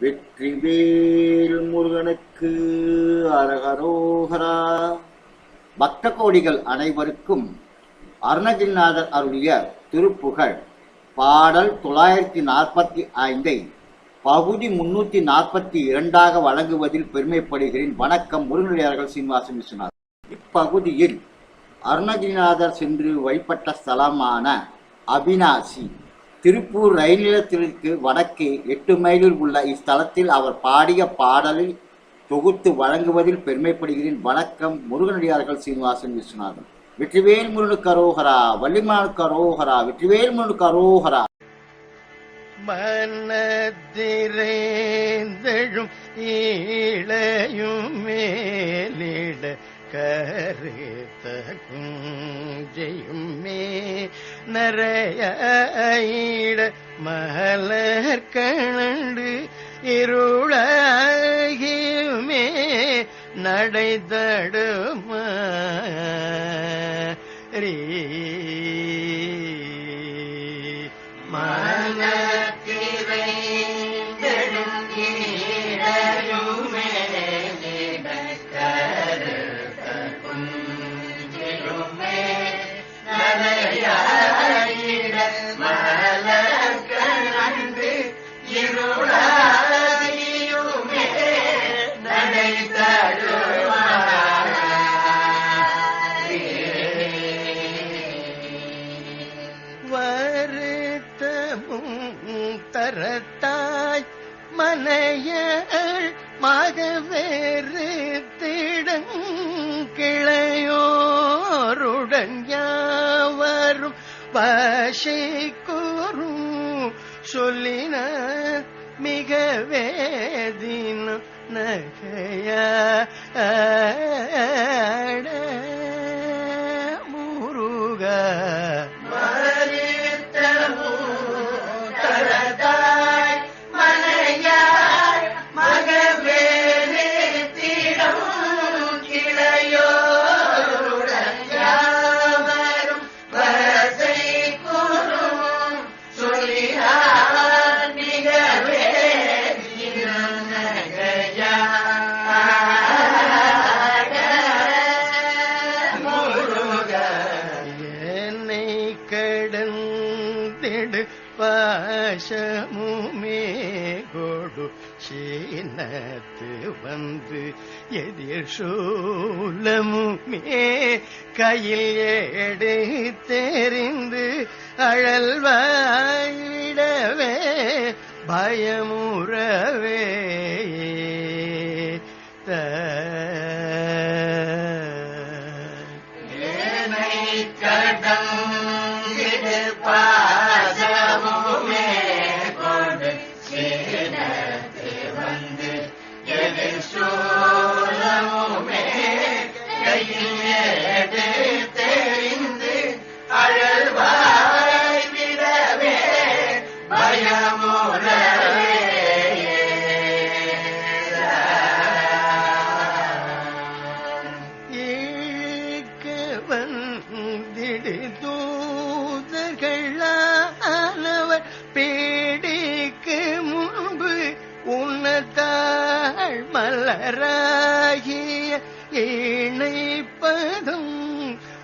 வெற்றிவேல் முருகனுக்கு அரகரோகரா. பக்த கோடிகள் அனைவருக்கும் அருணகிரிநாதர் அருளிய திருப்புகழ். பாடல் தொள்ளாயிரத்தி நாற்பத்தி ஐந்தை பகுதி முன்னூத்தி நாற்பத்தி இரண்டாக வழங்குவதில் பெருமைப்படுகிறேன். வணக்கம் முருகனடியார்கள் சீனிவாசன் விஸ்வநாத் இப்பகுதியில் அருணகிரிநாதர் சென்று வழிபட்ட ஸ்தலமான அபினாசி. திருப்பூர் ரயில் நிலையத்திற்கு வடக்கே எட்டு மைலில் உள்ள இஸ்தலத்தில் அவர் பாடிய பாடலை தொகுத்து வழங்குவதில் பெருமைப்படுகிறேன். வணக்கம். முருகனடியார்கள் சீனிவாசன் விஸ்வநாதன். வெற்றிவேல் முருகனுக்கு கரோகரா வள்ளிமான் கரோகரா வெற்றிவேல் முருகனுக்கு கரோகரா மனத்திரேந்தழும் ஈழையும் மேலிட கருத்த குஞ்சையும் மே நரையிட மலர் கணண்டு இருளகியுமே நடை தடுமா மனத்திரைந்தழும் மரத்தாய் தரத்தாய் மகவேறு திடங்கிளையோருடன் யாவரும் பசை கூறும் சொல்லின மிக வேதின நகைய முருகா. வசமுமே கொடு. சீனத்து வந்து எதிர் சூலமுமே கையில் எடுத்தெறிந்து அழல்வாயிடவே பயமுறவே மலராகிய இணைப்பதும்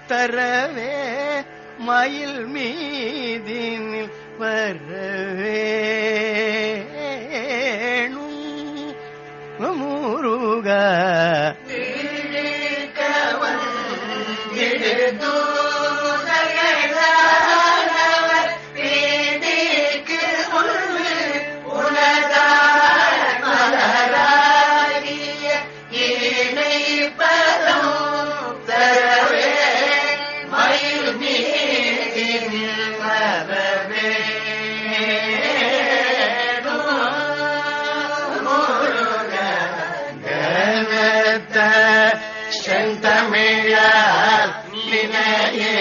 தரவே. மயில் மீதினில் வரவேணும் செந்தமிழால் நினையே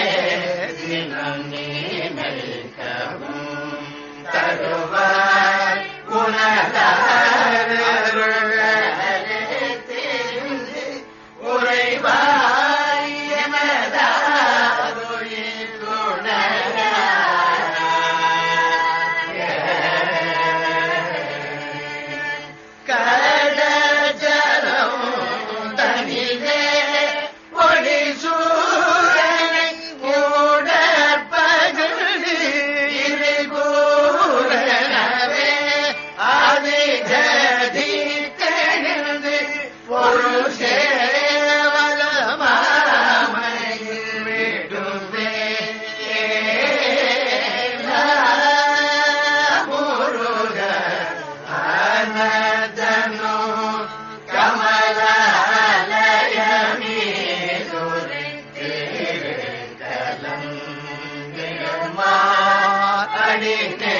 गणेश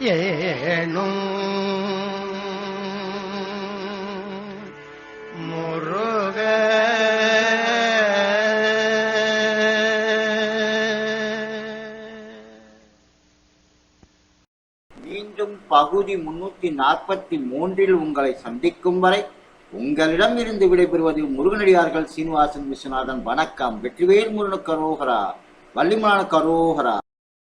ஏனும் முருக. மீண்டும் பகுதி முன்னூத்தி நாற்பத்தி மூன்றில் உங்களை சந்திக்கும் வரை உங்களிடம் இருந்து விடைபெறுவது முருகனடியார்கள் சீனிவாசன் விஸ்வநாதன். வணக்கம். வெற்றிவேல் முருகனுக்கு கரோகரா வள்ளிமான கரோகரா.